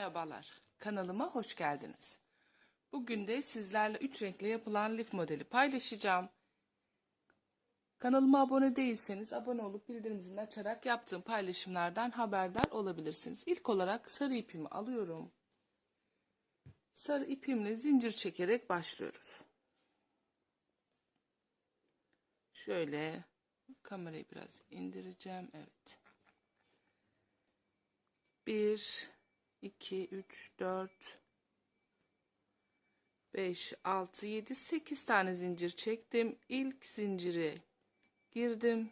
Merhabalar, kanalıma hoş geldiniz. Bugün de sizlerle 3 renkle yapılan lif modeli paylaşacağım. Kanalıma abone değilseniz abone olup bildirim zilini açarak yaptığım paylaşımlardan haberdar olabilirsiniz. İlk olarak sarı ipimi alıyorum. Sarı ipimle zincir çekerek başlıyoruz. Şöyle kamerayı biraz indireceğim. Evet. 1 2 3 4 5 6 7 8 tane zincir çektim. İlk zinciri girdim.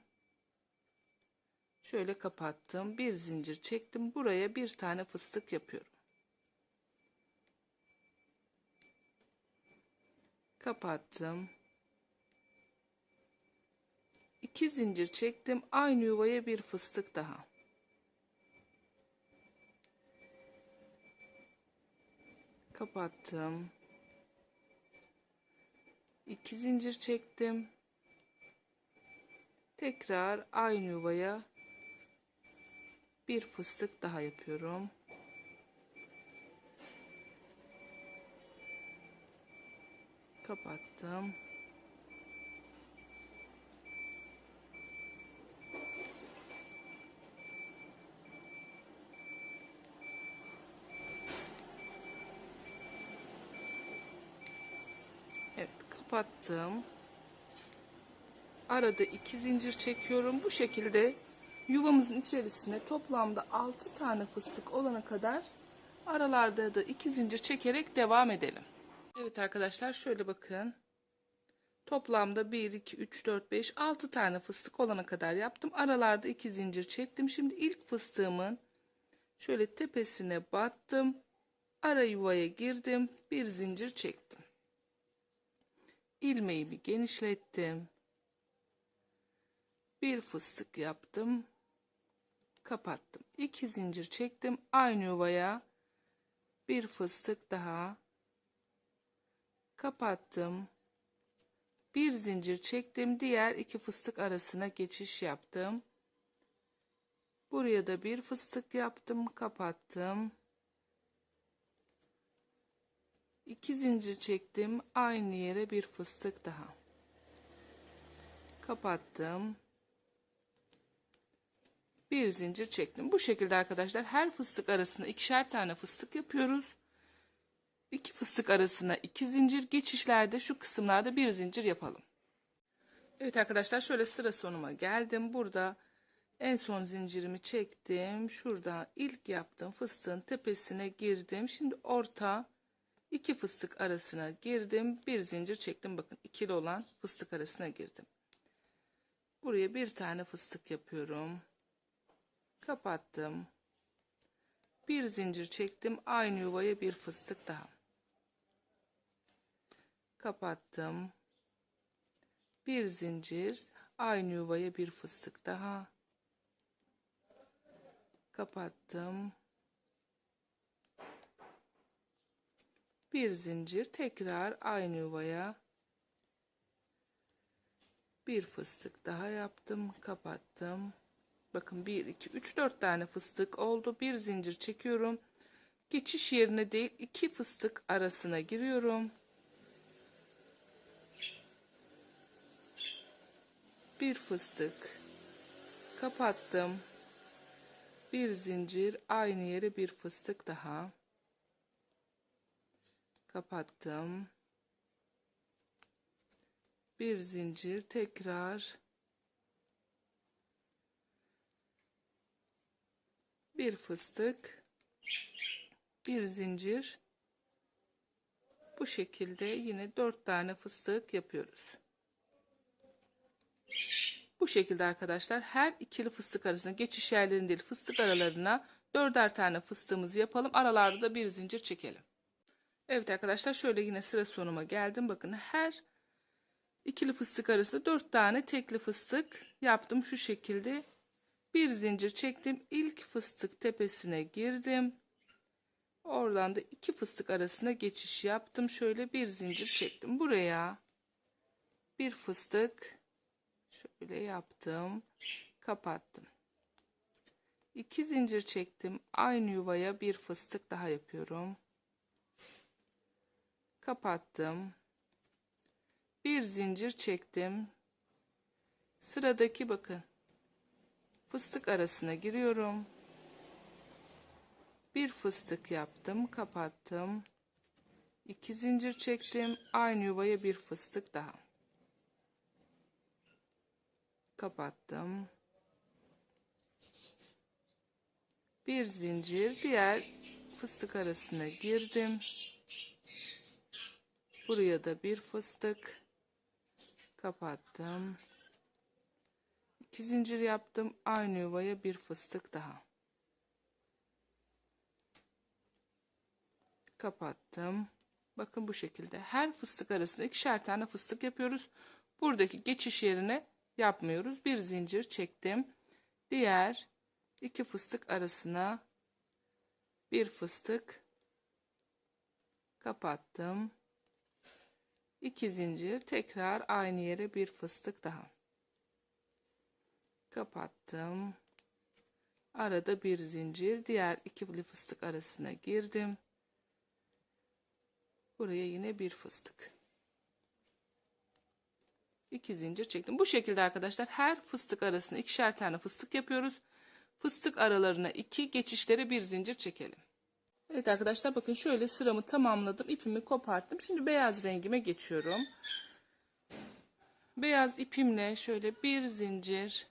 Şöyle kapattım. Bir zincir çektim. Buraya bir tane fıstık yapıyorum. Kapattım. İki zincir çektim. Aynı yuvaya bir fıstık daha. Kapattım. İki zincir çektim. Tekrar aynı yuvaya bir fıstık daha yapıyorum. Kapattım. Evet kapattım. Arada iki zincir çekiyorum. Bu şekilde yuvamızın içerisine toplamda 6 tane fıstık olana kadar aralarda da iki zincir çekerek devam edelim. Evet arkadaşlar şöyle bakın. Toplamda 1, 2, 3, 4, 5, 6 tane fıstık olana kadar yaptım. Aralarda iki zincir çektim. Şimdi ilk fıstığımın şöyle tepesine battım. Ara yuvaya girdim. Bir zincir çektim ilmeğimi genişlettim. Bir fıstık yaptım. Kapattım. İki zincir çektim. Aynı yuvaya bir fıstık daha kapattım. Bir zincir çektim. Diğer iki fıstık arasına geçiş yaptım. Buraya da bir fıstık yaptım. Kapattım. 2 zincir çektim. Aynı yere bir fıstık daha. Kapattım. Bir zincir çektim. Bu şekilde arkadaşlar her fıstık arasında ikişer tane fıstık yapıyoruz. İki fıstık arasına iki zincir geçişlerde şu kısımlarda bir zincir yapalım. Evet arkadaşlar şöyle sıra sonuma geldim. Burada en son zincirimi çektim. Şurada ilk yaptığım fıstığın tepesine girdim. Şimdi orta iki fıstık arasına girdim. Bir zincir çektim. Bakın ikili olan fıstık arasına girdim. Buraya bir tane fıstık yapıyorum. Kapattım. Bir zincir çektim. Aynı yuvaya bir fıstık daha. Kapattım. Bir zincir. Aynı yuvaya bir fıstık daha. Kapattım. Bir zincir tekrar aynı yuvaya. Bir fıstık daha yaptım kapattım. Bakın 1 2 3 4 tane fıstık oldu. Bir zincir çekiyorum. Geçiş yerine değil iki fıstık arasına giriyorum. Bir fıstık kapattım. Bir zincir aynı yere bir fıstık daha kapattım. Bir zincir tekrar bir fıstık bir zincir bu şekilde yine dört tane fıstık yapıyoruz. Bu şekilde arkadaşlar her ikili fıstık arasında geçiş yerlerinde değil fıstık aralarına dörder tane fıstığımızı yapalım. Aralarda da bir zincir çekelim. Evet arkadaşlar şöyle yine sıra sonuma geldim. Bakın her ikili fıstık arasında dört tane tekli fıstık yaptım şu şekilde. Bir zincir çektim. İlk fıstık tepesine girdim. Oradan da iki fıstık arasında geçiş yaptım. Şöyle bir zincir çektim. Buraya bir fıstık şöyle yaptım. Kapattım. 2 zincir çektim. Aynı yuvaya bir fıstık daha yapıyorum. Kapattım. Bir zincir çektim. Sıradaki bakın. Fıstık arasına giriyorum. Bir fıstık yaptım, kapattım. İki zincir çektim. Aynı yuvaya bir fıstık daha. Kapattım. Bir zincir diğer fıstık arasına girdim. Buraya da bir fıstık. Kapattım. İki zincir yaptım. Aynı yuvaya bir fıstık daha. Kapattım. Bakın bu şekilde. Her fıstık arasında ikişer tane fıstık yapıyoruz. Buradaki geçiş yerine yapmıyoruz. Bir zincir çektim. Diğer iki fıstık arasına bir fıstık kapattım. İki zincir tekrar aynı yere bir fıstık daha kapattım. Arada bir zincir diğer ikili fıstık arasına girdim. Buraya yine bir fıstık. İki zincir çektim. Bu şekilde arkadaşlar her fıstık arasına ikişer tane fıstık yapıyoruz. Fıstık aralarına iki geçişlere bir zincir çekelim. Evet arkadaşlar bakın şöyle sıramı tamamladım. ipimi koparttım. Şimdi beyaz rengime geçiyorum. Beyaz ipimle şöyle bir zincir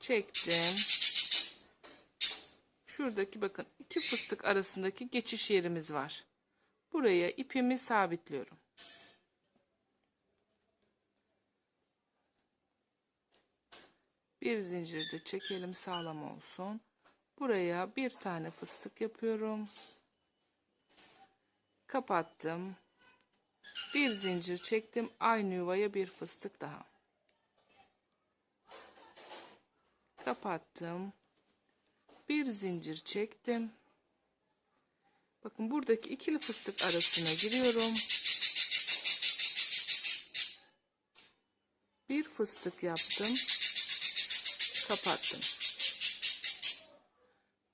çektim. Şuradaki bakın iki fıstık arasındaki geçiş yerimiz var. Buraya ipimi sabitliyorum. Bir zincir de çekelim sağlam olsun. Buraya bir tane fıstık yapıyorum. Kapattım. Bir zincir çektim. Aynı yuvaya bir fıstık daha. Kapattım. Bir zincir çektim. Bakın buradaki ikili fıstık arasına giriyorum. Bir fıstık yaptım. Kapattım.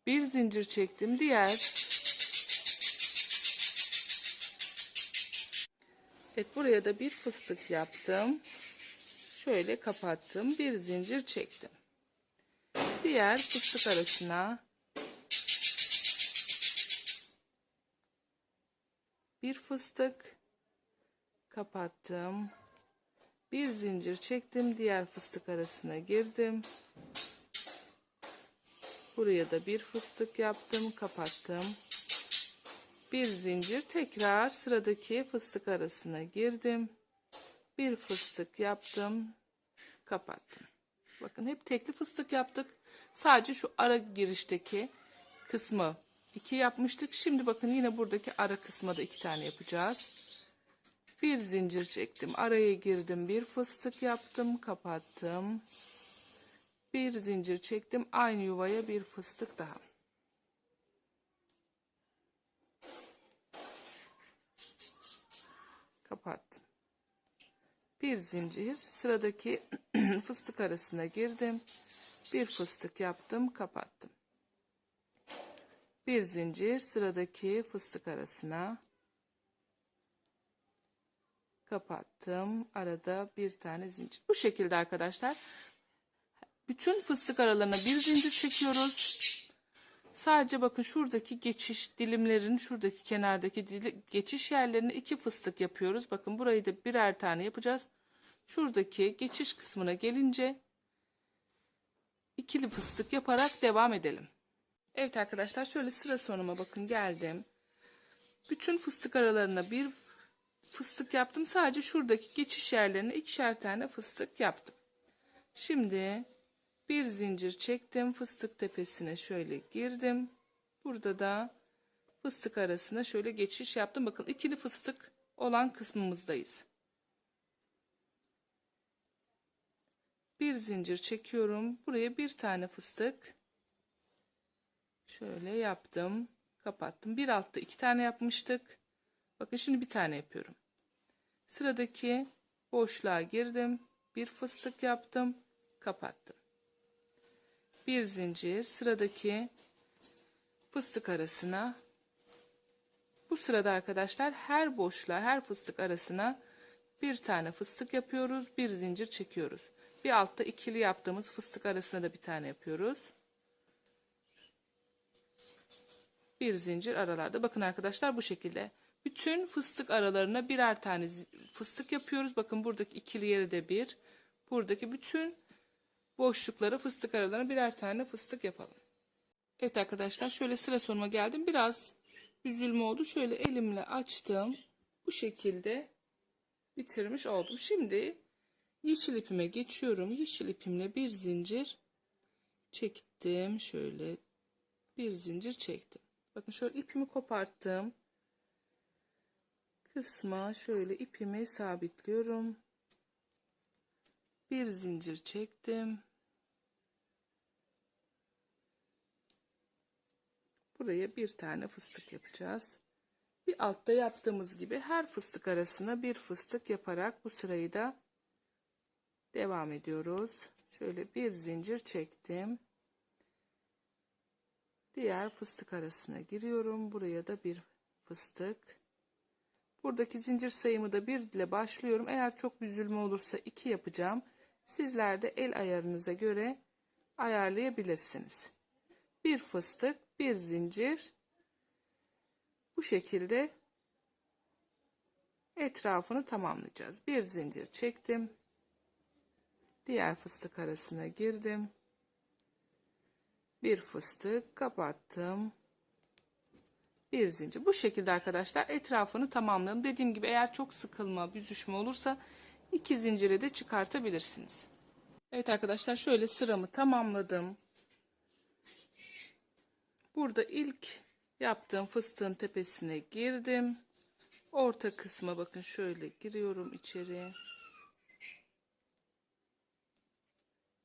Bir zincir çektim. Diğer Evet buraya da bir fıstık yaptım. Şöyle kapattım. Bir zincir çektim. Diğer fıstık arasına bir fıstık kapattım. Bir zincir çektim. Diğer fıstık arasına girdim. Buraya da bir fıstık yaptım. Kapattım. Bir zincir tekrar sıradaki fıstık arasına girdim. Bir fıstık yaptım. Kapattım. Bakın hep tekli fıstık yaptık. Sadece şu ara girişteki kısmı iki yapmıştık. Şimdi bakın yine buradaki ara kısma da iki tane yapacağız. Bir zincir çektim. Araya girdim. Bir fıstık yaptım. Kapattım. Bir zincir çektim. Aynı yuvaya bir fıstık daha. Kapattım. Bir zincir sıradaki fıstık arasına girdim. Bir fıstık yaptım, kapattım. Bir zincir sıradaki fıstık arasına kapattım. Arada bir tane zincir. Bu şekilde arkadaşlar. Bütün fıstık aralarına bir zincir çekiyoruz. Sadece bakın şuradaki geçiş dilimlerin şuradaki kenardaki dili, geçiş yerlerine iki fıstık yapıyoruz. Bakın burayı da birer tane yapacağız. Şuradaki geçiş kısmına gelince ikili fıstık yaparak devam edelim. Evet arkadaşlar şöyle sıra sonuma bakın geldim. Bütün fıstık aralarına bir fıstık yaptım. Sadece şuradaki geçiş yerlerine ikişer tane fıstık yaptım. Şimdi bir zincir çektim. Fıstık tepesine şöyle girdim. Burada da fıstık arasına şöyle geçiş yaptım. Bakın ikili fıstık olan kısmımızdayız. Bir zincir çekiyorum. Buraya bir tane fıstık. Şöyle yaptım. Kapattım. Bir altta iki tane yapmıştık. Bakın şimdi bir tane yapıyorum. Sıradaki boşluğa girdim. bir fıstık yaptım. Kapattım. Bir zincir sıradaki fıstık arasına. Bu sırada arkadaşlar her boşluğa her fıstık arasına bir tane fıstık yapıyoruz. Bir zincir çekiyoruz. Bir altta ikili yaptığımız fıstık arasına da bir tane yapıyoruz. Bir zincir aralarda. Bakın arkadaşlar bu şekilde bütün fıstık aralarına birer tane fıstık yapıyoruz bakın buradaki ikili yere de bir buradaki bütün boşluklara fıstık aralarına birer tane fıstık yapalım Evet arkadaşlar şöyle sıra sonuma geldim. Biraz üzülme oldu. Şöyle elimle açtım. Bu şekilde bitirmiş oldum. Şimdi yeşil ipime geçiyorum. Yeşil ipimle bir zincir çektim. Şöyle bir zincir çektim. Bakın şöyle ipimi koparttım. Kısma şöyle ipimi sabitliyorum. Bir zincir çektim. Buraya bir tane fıstık yapacağız. Bir altta yaptığımız gibi her fıstık arasına bir fıstık yaparak bu sırayı da devam ediyoruz. Şöyle bir zincir çektim. Diğer fıstık arasına giriyorum. Buraya da bir fıstık. Buradaki zincir sayımı da bir ile başlıyorum. Eğer çok büzülme olursa iki yapacağım. Sizler de el ayarınıza göre ayarlayabilirsiniz bir fıstık, bir zincir. Bu şekilde etrafını tamamlayacağız. Bir zincir çektim. Diğer fıstık arasına girdim. Bir fıstık kapattım. Bir zincir. Bu şekilde arkadaşlar etrafını tamamlayalım. Dediğim gibi eğer çok sıkılma, büzüşme olursa iki zincire de çıkartabilirsiniz. Evet arkadaşlar şöyle sıramı tamamladım. Burada ilk yaptığım fıstığın tepesine girdim. Orta kısma bakın şöyle giriyorum içeri.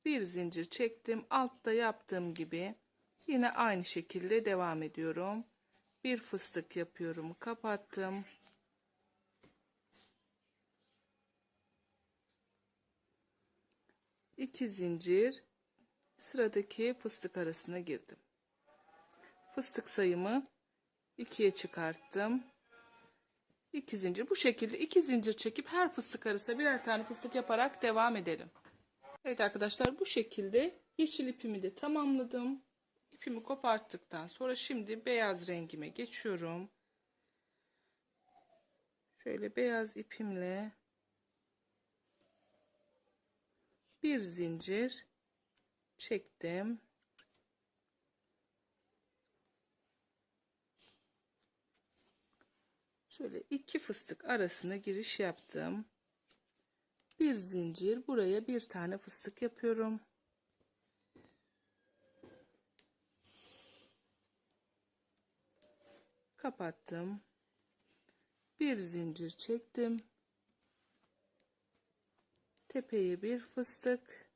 Bir zincir çektim. Altta yaptığım gibi yine aynı şekilde devam ediyorum. Bir fıstık yapıyorum. Kapattım. İki zincir sıradaki fıstık arasına girdim fıstık sayımı ikiye çıkarttım. İki zincir. Bu şekilde iki zincir çekip her fıstık arasında birer tane fıstık yaparak devam edelim. Evet arkadaşlar bu şekilde yeşil ipimi de tamamladım. İpimi koparttıktan sonra şimdi beyaz rengime geçiyorum. Şöyle beyaz ipimle bir zincir çektim. Şöyle iki fıstık arasına giriş yaptım. Bir zincir buraya bir tane fıstık yapıyorum. Kapattım. Bir zincir çektim. Tepeye bir fıstık.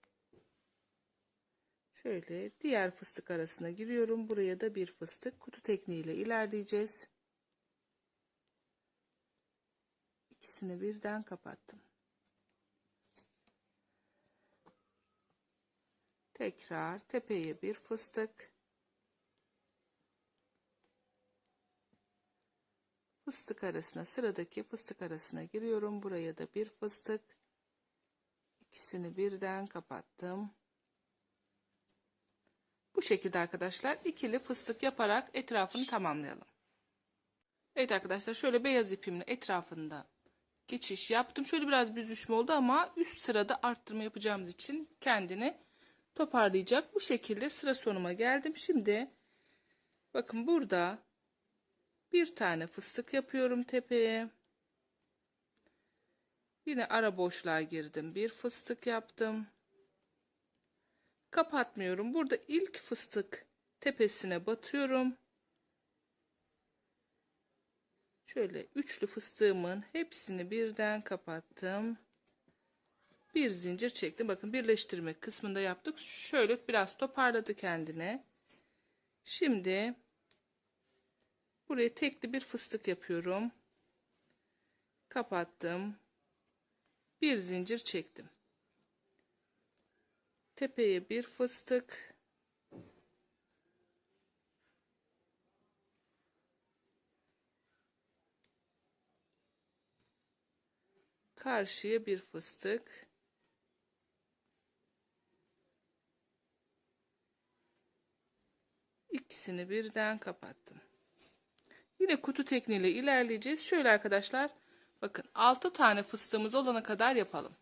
Şöyle diğer fıstık arasına giriyorum. Buraya da bir fıstık. Kutu tekniğiyle ilerleyeceğiz. İkisini birden kapattım. Tekrar tepeye bir fıstık. Fıstık arasına sıradaki fıstık arasına giriyorum. Buraya da bir fıstık. İkisini birden kapattım. Bu şekilde arkadaşlar ikili fıstık yaparak etrafını tamamlayalım. Evet arkadaşlar şöyle beyaz ipimle etrafında geçiş yaptım. Şöyle biraz büzüşme oldu ama üst sırada arttırma yapacağımız için kendini toparlayacak. Bu şekilde sıra sonuma geldim. Şimdi bakın burada bir tane fıstık yapıyorum tepeye. Yine ara boşluğa girdim. Bir fıstık yaptım. Kapatmıyorum. Burada ilk fıstık tepesine batıyorum. Şöyle üçlü fıstığımın hepsini birden kapattım. Bir zincir çektim. Bakın birleştirme kısmında yaptık. Şöyle biraz toparladı kendine. Şimdi buraya tekli bir fıstık yapıyorum. Kapattım. Bir zincir çektim. Tepeye bir fıstık. Karşıya bir fıstık. İkisini birden kapattım. Yine kutu tekniğiyle ilerleyeceğiz. Şöyle arkadaşlar bakın 6 tane fıstığımız olana kadar yapalım.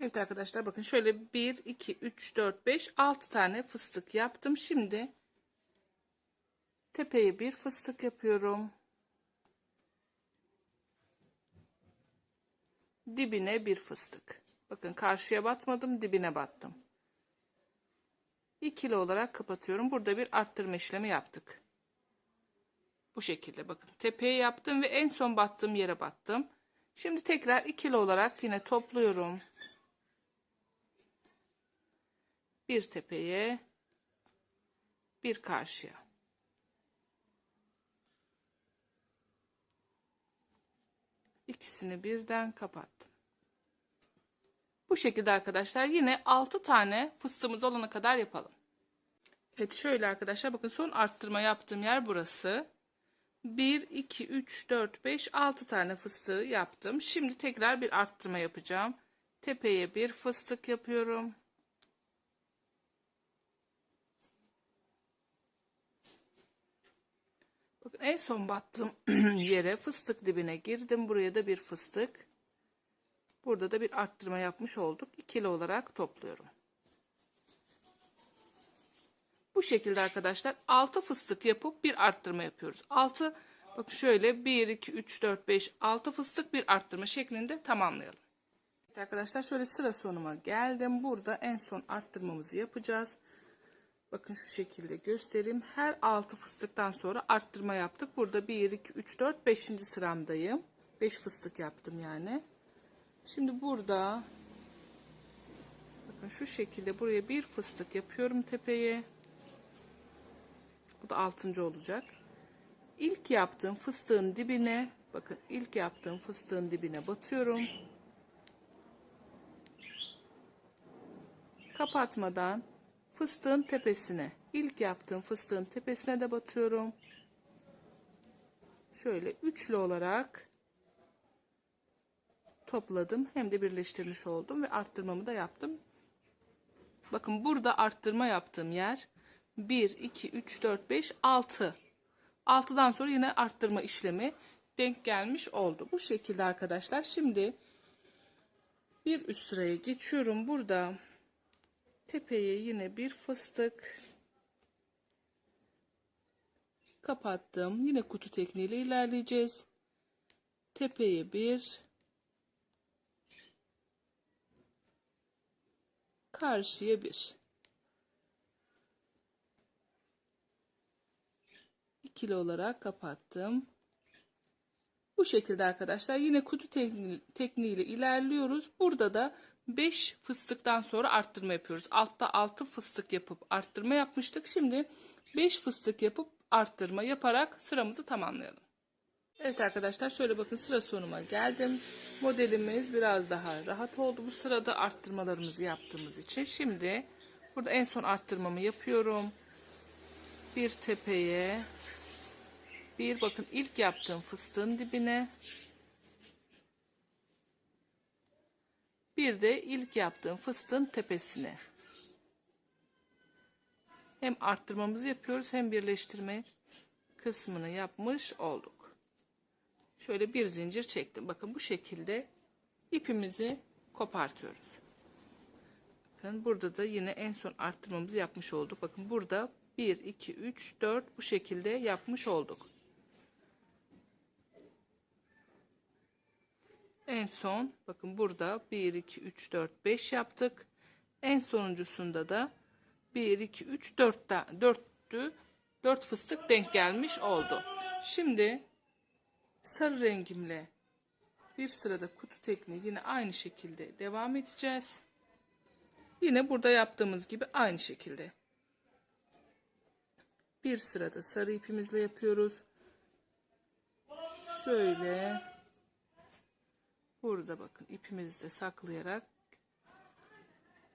Evet arkadaşlar bakın şöyle 1, 2, 3, 4, 5, 6 tane fıstık yaptım. Şimdi tepeye bir fıstık yapıyorum. Dibine bir fıstık. Bakın karşıya batmadım dibine battım. İkili olarak kapatıyorum. Burada bir arttırma işlemi yaptık. Bu şekilde bakın. Tepeye yaptım ve en son battığım yere battım. Şimdi tekrar ikili olarak yine topluyorum. Bir tepeye, bir karşıya. İkisini birden kapattım. Bu şekilde arkadaşlar yine 6 tane fıstığımız olana kadar yapalım. Evet şöyle arkadaşlar bakın son arttırma yaptığım yer burası. 1, 2, 3, 4, 5, 6 tane fıstığı yaptım. Şimdi tekrar bir arttırma yapacağım. Tepeye bir fıstık yapıyorum. Bakın en son battığım yere fıstık dibine girdim. Buraya da bir fıstık. Burada da bir arttırma yapmış olduk. İkili olarak topluyorum. Bu şekilde arkadaşlar 6 fıstık yapıp bir arttırma yapıyoruz. 6 bakın şöyle 1 2 3 4 5 6 fıstık bir arttırma şeklinde tamamlayalım. Evet arkadaşlar şöyle sıra sonuma geldim. Burada en son arttırmamızı yapacağız. Bakın şu şekilde göstereyim. Her 6 fıstıktan sonra arttırma yaptık. Burada 1 2 3 4 5. sıramdayım. 5 fıstık yaptım yani. Şimdi burada bakın şu şekilde buraya bir fıstık yapıyorum tepeye. Bu da altıncı olacak. İlk yaptığım fıstığın dibine bakın ilk yaptığım fıstığın dibine batıyorum. Kapatmadan fıstığın tepesine ilk yaptığım fıstığın tepesine de batıyorum. Şöyle üçlü olarak topladım. Hem de birleştirmiş oldum ve arttırmamı da yaptım. Bakın burada arttırma yaptığım yer 1, 2, 3, 4, 5, 6. 6'dan sonra yine arttırma işlemi denk gelmiş oldu. Bu şekilde arkadaşlar. Şimdi bir üst sıraya geçiyorum. Burada tepeye yine bir fıstık kapattım. Yine kutu tekniğiyle ilerleyeceğiz. Tepeye bir karşıya bir. İkili olarak kapattım. Bu şekilde arkadaşlar yine kutu tekni tekniğiyle ilerliyoruz. Burada da 5 fıstıktan sonra arttırma yapıyoruz. Altta 6 fıstık yapıp arttırma yapmıştık. Şimdi 5 fıstık yapıp arttırma yaparak sıramızı tamamlayalım. Evet arkadaşlar şöyle bakın sıra sonuma geldim. Modelimiz biraz daha rahat oldu. Bu sırada arttırmalarımızı yaptığımız için. Şimdi burada en son arttırmamı yapıyorum. Bir tepeye bir bakın ilk yaptığım fıstığın dibine bir de ilk yaptığım fıstığın tepesine hem arttırmamızı yapıyoruz hem birleştirme kısmını yapmış olduk. Şöyle bir zincir çektim. Bakın bu şekilde ipimizi kopartıyoruz. Bakın burada da yine en son arttırmamızı yapmış olduk. Bakın burada 1, 2, 3, 4 bu şekilde yapmış olduk. En son bakın burada 1 2 3 4 5 yaptık. En sonuncusunda da 1 2 3 4 da 4'tü. 4 fıstık denk gelmiş oldu. Şimdi sarı rengimle bir sırada kutu tekniği yine aynı şekilde devam edeceğiz. Yine burada yaptığımız gibi aynı şekilde. Bir sırada sarı ipimizle yapıyoruz. Şöyle Burada bakın ipimizi de saklayarak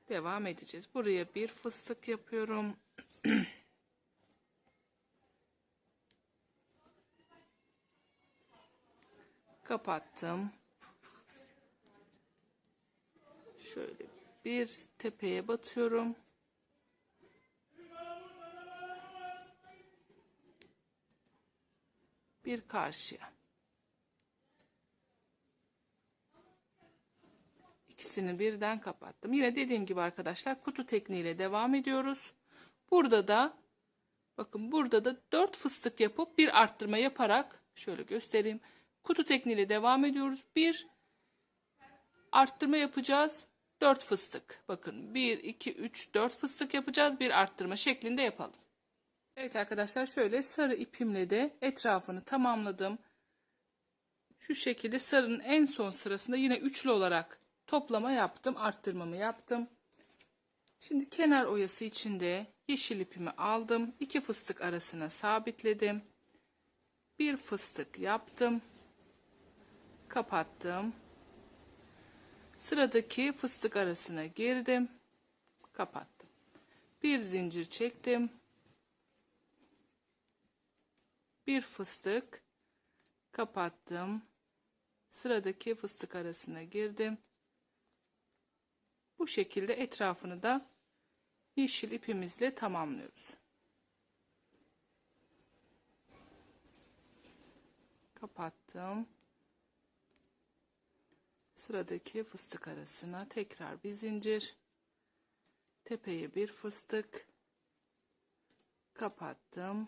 devam edeceğiz. Buraya bir fıstık yapıyorum. Kapattım. Şöyle bir tepeye batıyorum. Bir karşıya. İkisini birden kapattım. Yine dediğim gibi arkadaşlar kutu tekniğiyle devam ediyoruz. Burada da bakın burada da 4 fıstık yapıp bir arttırma yaparak şöyle göstereyim. Kutu tekniğiyle devam ediyoruz. Bir arttırma yapacağız. 4 fıstık. Bakın 1, 2, 3, 4 fıstık yapacağız. Bir arttırma şeklinde yapalım. Evet arkadaşlar şöyle sarı ipimle de etrafını tamamladım. Şu şekilde sarının en son sırasında yine üçlü olarak toplama yaptım. Arttırmamı yaptım. Şimdi kenar oyası içinde yeşil ipimi aldım. iki fıstık arasına sabitledim. Bir fıstık yaptım. Kapattım. Sıradaki fıstık arasına girdim. Kapattım. Bir zincir çektim. Bir fıstık kapattım. Sıradaki fıstık arasına girdim. Bu şekilde etrafını da yeşil ipimizle tamamlıyoruz. Kapattım. Sıradaki fıstık arasına tekrar bir zincir. Tepeye bir fıstık. Kapattım.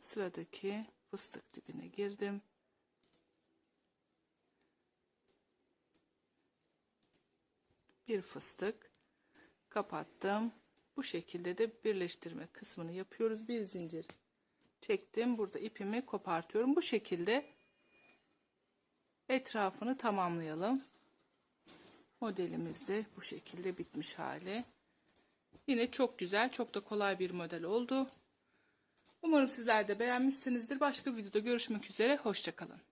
Sıradaki fıstık dibine girdim. Bir fıstık kapattım. Bu şekilde de birleştirme kısmını yapıyoruz. Bir zincir çektim. Burada ipimi kopartıyorum. Bu şekilde etrafını tamamlayalım. Modelimiz de bu şekilde bitmiş hali. Yine çok güzel, çok da kolay bir model oldu. Umarım sizler de beğenmişsinizdir. Başka bir videoda görüşmek üzere. Hoşçakalın.